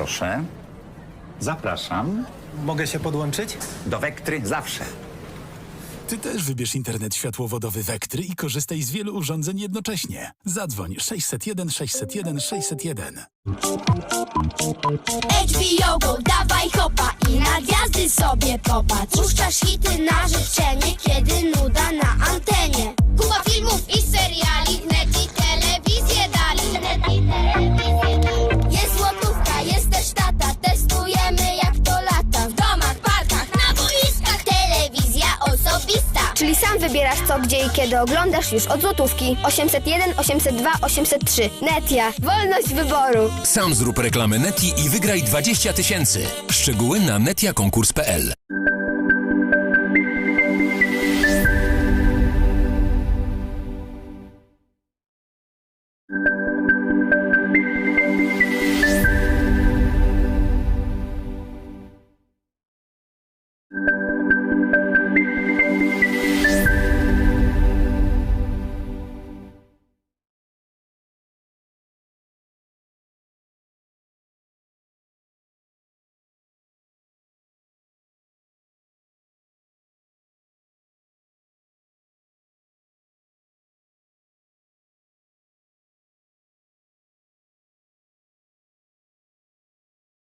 Proszę. Zapraszam. Mogę się podłączyć? Do Wektry zawsze. Ty też wybierz internet światłowodowy Wektry i korzystaj z wielu urządzeń jednocześnie. Zadzwoń 601 601 601. HBO Go, dawaj hopa i na gwiazdy sobie popatrz Puszczasz hity na życzenie, Czyli sam wybierasz co, gdzie i kiedy oglądasz już od złotówki. 801, 802, 803. Netia. Wolność wyboru. Sam zrób reklamę Neti i wygraj 20 tysięcy. Szczegóły na netiakonkurs.pl